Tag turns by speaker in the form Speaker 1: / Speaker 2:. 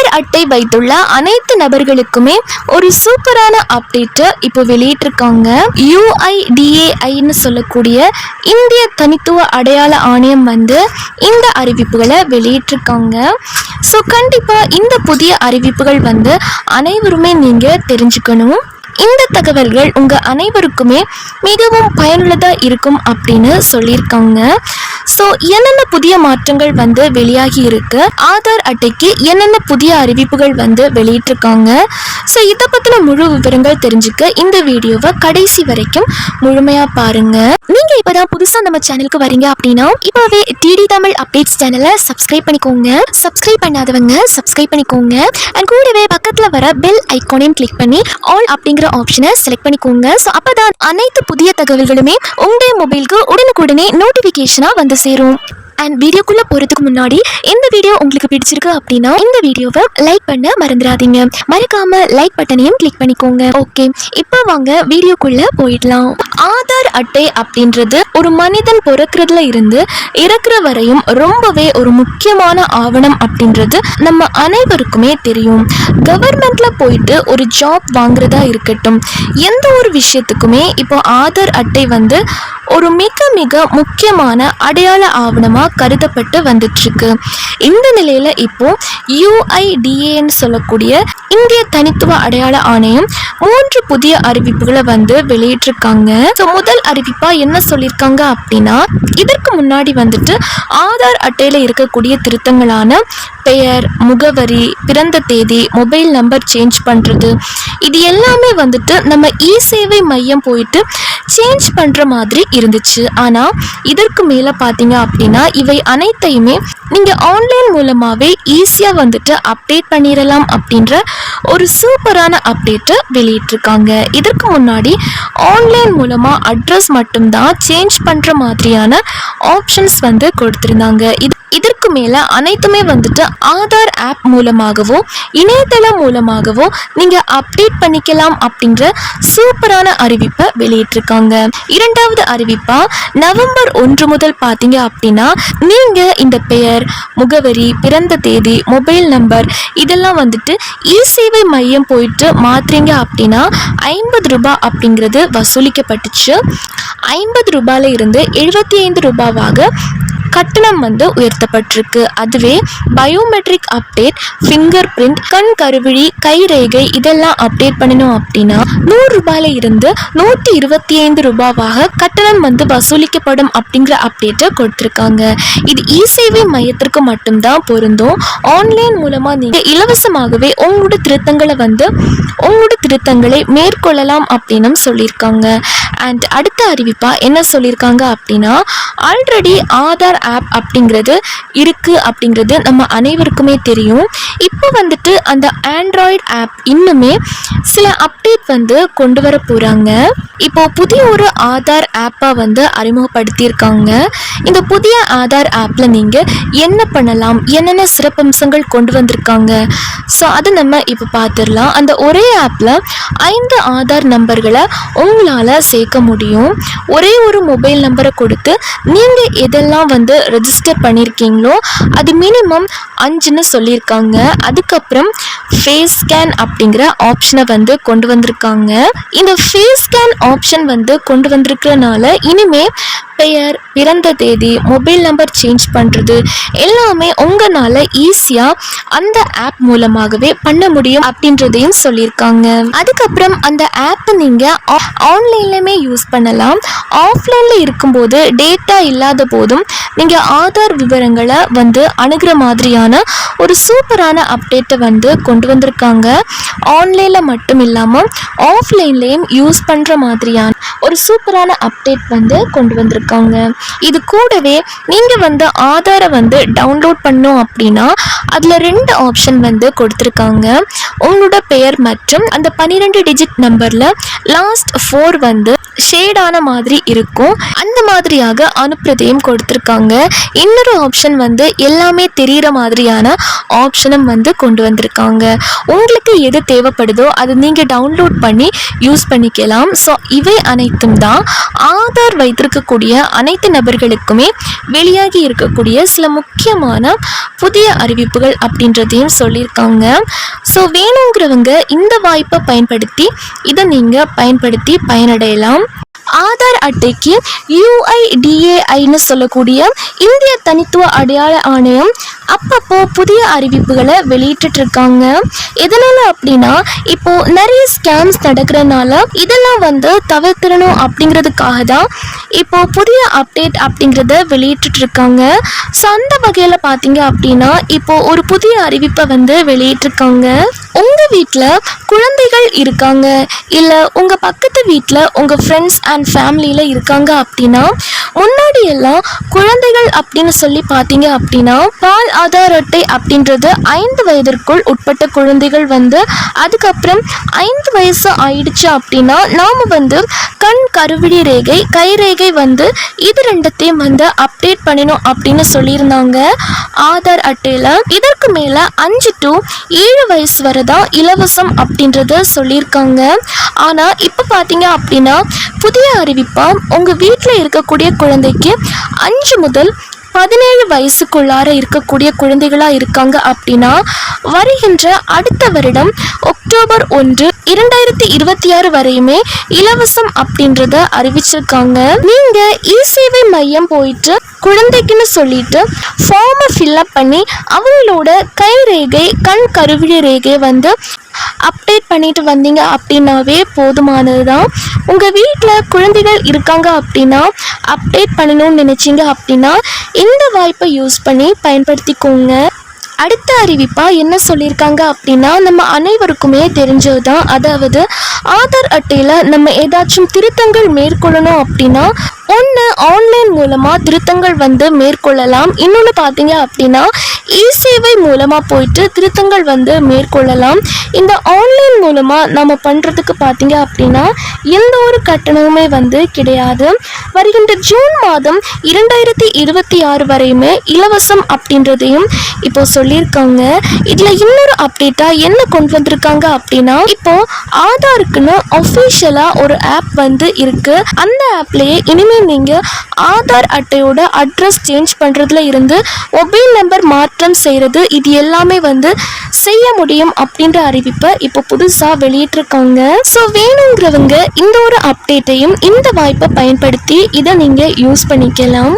Speaker 1: ஆதார் அட்டை வைத்துள்ள அனைத்து நபர்களுக்குமே ஒரு சூப்பரான அப்டேட்டை இப்போ வெளியிட்டிருக்காங்க. யூஐடிஏஐன்னு சொல்லக்கூடிய இந்திய தனித்துவ அடையாள ஆணையம் வந்து இந்த அறிவிப்புகளை வெளியிட்டிருக்காங்க. ஸோ கண்டிப்பாக இந்த புதிய அறிவிப்புகள் வந்து அனைவருமே நீங்கள் தெரிஞ்சுக்கணும். இந்த தகவல்கள் உங்கள் அனைவருக்குமே மிகவும் பயனுள்ளதாக இருக்கும் அப்படின்னு சொல்லியிருக்காங்க. ஸோ என்னென்ன புதிய மாற்றங்கள் வந்து வெளியாகி இருக்கு? ஆதார் அட்டைக்கு என்னென்ன புதிய அறிவிப்புகள் வந்து வெளியிட்டிருக்காங்க? ஸோ இதை பற்றின முழு விவரங்கள் தெரிஞ்சுக்க இந்த வீடியோவை கடைசி வரைக்கும் முழுமையாக பாருங்க. நீங்க இப்பதான் புதுசா நம்ம சேனலுக்கு வரீங்க அப்படின்னா இப்பவே டிடி தமிழ் அப்டேட்ஸ் சேனலை சப்ஸ்கிரைப் பண்ணிக்கோங்க. சப்ஸ்கிரைப் பண்ணாதவங்க சப்ஸ்கிரைப் பண்ணிக்கோங்க. அண்ட் கூடவே பக்கத்துல வர பெல் ஐக்கானையும் கிளிக் பண்ணி ஆல் அப்படிங்கிற ஆப்ஷனை செலக்ட் பண்ணிக்கோங்க. ஸோ அப்பதான் அனைத்து புதிய தகவல்களுமே உங்களுடைய மொபைலுக்கு உடனுக்குடனே நோட்டிஃபிகேஷனாக வந்து சேரும். அண்ட் வீடியோக்குள்ள போறதுக்கு முன்னாடி இந்த வீடியோ உங்களுக்கு பிடிச்சிருக்கு அப்படின்னா இந்த வீடியோவை லைக் பண்ண மறந்துடாதீங்க. மறக்காம லைக் பட்டனையும் கிளிக் பண்ணிக்கோங்க. ஓகே இப்போ வாங்க வீடியோக்குள்ள போயிடலாம். ஆதார் அட்டை அப்படின்றது ஒரு மனிதன் பிறக்கிறதுல இருந்து இறக்குற வரையும் ரொம்பவே ஒரு முக்கியமான ஆவணம் அப்படின்றது நம்ம அனைவருக்குமே தெரியும். கவர்மெண்ட்ல போயிட்டு ஒரு ஜாப் வாங்குறதா இருக்கட்டும் எந்த ஒரு விஷயத்துக்குமே இப்போ ஆதார் அட்டை வந்து ஒரு மிக மிக முக்கியமான அடையாள ஆவணமாக கருதப்பட்டு வந்துட்டுருக்கு இந்த நிலையில் இப்போ யூஐடிஏன்னு சொல்லக்கூடிய இந்திய தனித்துவ அடையாள ஆணையம் மூன்று புதிய அறிவிப்புகளை வந்து வெளியிட்டிருக்காங்க ஸோ முதல் அறிவிப்பாக என்ன சொல்லியிருக்காங்க அப்படின்னா இதற்கு முன்னாடி வந்துட்டு ஆதார் அட்டையில் இருக்கக்கூடிய திருத்தங்களான பெயர் முகவரி பிறந்த தேதி மொபைல் நம்பர் சேஞ்ச் பண்ணுறது இது எல்லாமே வந்துட்டு நம்ம இ சேவை மையம் போயிட்டு சேஞ்ச் பண்ணுற மாதிரி இருந்துச்சு. ஆனால் இதற்கு மேலே பார்த்தீங்க அப்படின்னா இவை அனைத்தையுமே நீங்கள் ஆன்லைன் மூலமாகவே ஈஸியாக வந்துட்டு அப்டேட் பண்ணிடலாம் அப்படின்ற ஒரு சூப்பரான அப்டேட்டை வெளியிட்டிருக்காங்க. இதற்கு முன்னாடி ஆன்லைன் மூலமாக அட்ரஸ் மட்டும்தான் சேஞ்ச் பண்ணுற மாதிரியான ஆப்ஷன்ஸ் வந்து கொடுத்துருந்தாங்க. இது இதற்கு மேலே அனைத்துமே வந்துட்டு ஆதார் ஆப் மூலமாகவோ இணையதளம் மூலமாகவோ நீங்கள் அப்டேட் பண்ணிக்கலாம் அப்படின்ற சூப்பரான அறிவிப்பை வெளியிட்டிருக்காங்க. இரண்டாவது அறிவிப்பா நவம்பர் ஒன்று முதல் பார்த்தீங்க அப்படின்னா நீங்கள் இந்த பெயர் முகவரி பிறந்த தேதி மொபைல் நம்பர் இதெல்லாம் வந்துட்டு இ சேவை மையம் போயிட்டு மாத்துறீங்க அப்படின்னா ஐம்பது ரூபாய் அப்படிங்கிறது வசூலிக்கப்பட்டுச்சு. ஐம்பது ரூபாயில இருந்து எழுபத்தி ஐந்து ரூபாவாக கட்டணம் வந்து உயர்த்தப்பட்டிருக்கு. அதுவே பயோமெட்ரிக் அப்டேட் ஃபிங்கர் பிரிண்ட் கண் கருவிழி கைரேகை இதெல்லாம் அப்டேட் பண்ணணும் அப்படின்னா நூறு ரூபாயில இருந்து நூற்றி இருபத்தி ஐந்து ரூபாவாக கட்டணம் வந்து வசூலிக்கப்படும் அப்படிங்கிற அப்டேட்டை கொடுத்துருக்காங்க. இது இ சேவை மையத்திற்கு மட்டும்தான் பொருந்தும். ஆன்லைன் மூலமாக நீங்கள் இலவசமாகவே உங்களோட திருத்தங்களை வந்து உங்களோட திருத்தங்களை மேற்கொள்ளலாம் அப்படின்னும் சொல்லியிருக்காங்க. அண்ட் அடுத்த அறிவிப்பாக என்ன சொல்லியிருக்காங்க அப்படின்னா ஆல்ரெடி ஆதார் ஆப் அப்படிங்கிறது இருக்குது அப்படிங்கிறது நம்ம அனைவருக்குமே தெரியும். இப்போ வந்துட்டு அந்த ஆண்ட்ராய்டு ஆப் இன்னுமே சில அப்டேட் வந்து கொண்டு வர போகிறாங்க இப்போ புதிய ஒரு ஆதார் ஆப்பை வந்து அறிமுகப்படுத்தியிருக்காங்க. இந்த புதிய ஆதார் ஆப்பில் நீங்கள் என்ன பண்ணலாம்? என்னென்ன சிறப்பம்சங்கள் கொண்டு வந்திருக்காங்க? ஸோ அதை நம்ம இப்போ பார்த்துடலாம் அந்த ஒரே ஆப்பில் ஐந்து ஆதார் நம்பர்களை உங்களால் சேர்க்க முடியும். ஒரே ஒரு மொபைல் நம்பரை கொடுத்து நீங்கள் எதெல்லாம் வந்து ரெஜிஸ்டர் பண்ணியிருக்கீங்களோ அது மினிமம் அஞ்சுன்னு சொல்லியிருக்காங்க. அதுக்கப்புறம் ஃபேஸ் ஸ்கேன் அப்படிங்கிற ஆப்ஷனை வந்து வந்து கொண்டு வந்திருக்காங்க. இந்த ஃபேஸ் ஸ்கேன் ஆப்ஷன் வந்து கொண்டு வந்திருக்கிறனால இனிமே பெயர் பிறந்த தேதி மொபைல் நம்பர் சேஞ்ச் பண்ணுறது எல்லாமே உங்களால் ஈஸியாக அந்த ஆப் மூலமாகவே பண்ண முடியும் அப்படின்றதையும் சொல்லியிருக்காங்க. அதுக்கப்புறம் அந்த ஆப்பை நீங்கள் ஆன்லைன்லையுமே யூஸ் பண்ணலாம். ஆஃப்லைனில் இருக்கும்போது டேட்டா இல்லாத போதும் நீங்கள் ஆதார் விவரங்களை வந்து அணுகிற மாதிரியான ஒரு சூப்பரான அப்டேட்டை வந்து கொண்டு வந்திருக்காங்க. ஆன்லைனில் மட்டும் மட்டும் இல்லாமல் ஆஃப்லைன்லேயும் யூஸ் பண்ணுற மாதிரியான ஒரு சூப்பரான அப்டேட் வந்து கொண்டு வந்திருக்காங்க. இது கூடவே நீங்கள் வந்து ஆதாரை வந்து டவுன்லோட் பண்ணோம் அப்படின்னா அதில் ரெண்டு ஆப்ஷன் வந்து கொடுத்துருக்காங்க. உங்களோட பெயர் மற்றும் அந்த பன்னிரெண்டு டிஜிட் நம்பரில் லாஸ்ட் ஃபோர் வந்து ஷேடான மாதிரி இருக்கும். அந்த மாதிரியாக அனுப்புறதையும் கொடுத்துருக்காங்க. இன்னொரு ஆப்ஷன் வந்து எல்லாமே தெரிகிற மாதிரியான ஆப்ஷனும் வந்து கொண்டு வந்திருக்காங்க. உங்களுக்கு எது தேவைப்படுதோ அதை நீங்கள் டவுன்லோட் பண்ணி யூஸ் பண்ணிக்கலாம். ஸோ இவை அனைத்தும் தான் ஆதார் வைத்திருக்கக்கூடிய அனைத்து நபர்களுக்குமே வெளியாகி இருக்கக்கூடிய சில முக்கியமான புதிய அறிவிப்புகள் அப்படின்றதையும் சொல்லியிருக்காங்க. ஸோ வேணுங்கிறவங்க இந்த வாய்ப்பை பயன்படுத்தி இதை நீங்கள் பயன்படுத்தி பயனடையலாம். ஆதார் அட்டைக்கு யூஐடிஏஐன்னு சொல்லக்கூடிய இந்திய தனித்துவ அடையாள ஆணையம் அப்பப்போ புதிய அறிவிப்புகளை வெளியிட்டு இருக்காங்க எதனால அப்படின்னா இப்போ நிறைய ஸ்கேம்ஸ் நடக்கிறனால இதெல்லாம் வந்து தவிர்த்திடணும் அப்படிங்கிறதுக்காக தான் இப்போ புதிய அப்டேட் அப்படிங்கிறத வெளியிட்டு இருக்காங்க ஸோ அந்த வகையில் பார்த்தீங்க அப்படின்னா இப்போ ஒரு புதிய அறிவிப்பை வந்து வெளியிட்டிருக்காங்க. உங்கள் வீட்டில் குழந்தைகள் இருக்காங்க இல்லை உங்கள் பக்கத்து வீட்டில் உங்கள் ஃப்ரெண்ட்ஸ் அண்ட் ஃபேமிலியில் இருக்காங்க அப்படின்னா முன்னாடி எல்லாம் குழந்தைகள் அப்படின்னு சொல்லி பார்த்தீங்க அப்படின்னா பால் ஆதார் அட்டை அப்படின்றது ஐந்து வயதிற்குள் உட்பட்ட குழந்தைகள் வந்து அதுக்கப்புறம் ஐந்து வயசு ஆயிடுச்சு அப்படின்னா நாம் வந்து கண் கருவிழி ரேகை கை ரேகை வந்து இது ரெண்டத்தையும் வந்து அப்டேட் பண்ணணும் அப்படின்னு சொல்லியிருந்தாங்க. ஆதார் அட்டையில் இதற்கு மேலே அஞ்சு டு ஏழு வயசு வரை தான் இலவசம் அப்படின்றத சொல்லியிருக்காங்க. ஆனால் இப்போ பார்த்தீங்க அப்படின்னா புதிய அறிவிப்பாக உங்கள் வீட்டில் இருக்கக்கூடிய குழந்தைக்கு அஞ்சு முதல் பதினேழு வயசுக்குள்ளார இருக்கக்கூடிய குழந்தைகளாக இருக்காங்க அப்படின்னா வருகின்ற அடுத்த வருடம் அக்டோபர் ஒன்று இரண்டாயிரத்தி இருபத்தி ஆறு வரையுமே இலவசம் அப்படின்றத அறிவிச்சிருக்காங்க. நீங்க இ சேவை மையம் போயிட்டு குழந்தைக்குன்னு சொல்லிட்டு ஃபார்மை ஃபில்அப் பண்ணி அவங்களோட கை ரேகை கண் கருவிழி ரேகை வந்து அப்டேட் பண்ணிட்டு வந்தீங்க அப்படின்னாவே போதுமானது தான் உங்கள் வீட்டில் குழந்தைகள் இருக்காங்க அப்படின்னா அப்டேட் பண்ணணும்னு நினச்சிங்க அப்படின்னா இந்த வாய்ப்பை யூஸ் பண்ணி பயன்படுத்திக்கோங்க. அடுத்த அறிவிப்பாக என்ன சொல்லியிருக்காங்க அப்படின்னா நம்ம அனைவருக்குமே தெரிஞ்சது தான் அதாவது ஆதார் அட்டையில் நம்ம ஏதாச்சும் திருத்தங்கள் மேற்கொள்ளணும் அப்படின்னா ஒன்று ஆன்லைன் மூலமாக திருத்தங்கள் வந்து மேற்கொள்ளலாம். இன்னொன்று பார்த்தீங்க அப்படின்னா இ சேவை மூலமாக போயிட்டு திருத்தங்கள் வந்து மேற்கொள்ளலாம். இந்த ஆன்லைன் மூலமாக நம்ம பண்ணுறதுக்கு பார்த்தீங்க அப்படின்னா எந்த ஒரு கட்டணமுமே வந்து கிடையாது. வருகின்ற ஜூன் மாதம் இரண்டாயிரத்தி இருபத்தி ஆறு வரையுமே இலவசம் அப்படின்றதையும் இப்போ சொல்லியிருக்காங்க இதில் இன்னொரு அப்டேட்டாக என்ன கொண்டு வந்திருக்காங்க அப்படின்னா இப்போ ஆதாருக்குன்னு அஃபிஷியலாக ஒரு ஆப் வந்து இருக்குது அந்த ஆப்லேயே இனிமேல் நீங்கள் ஆதார் அட்டையோட அட்ரஸ் சேஞ்ச் பண்ணுறதுல இருந்து மொபைல் நம்பர் மாற்றம் செய்கிறது இது எல்லாமே வந்து செய்ய முடியும் அப்படின்ற அறிவிப்பை இப்போ புதுசாக வெளியிட்டிருக்காங்க. ஸோ வேணுங்கிறவங்க இந்த ஒரு அப்டேட்டையும் இந்த வாய்ப்பை பயன்படுத்தி இதை நீங்கள் யூஸ் பண்ணிக்கலாம்.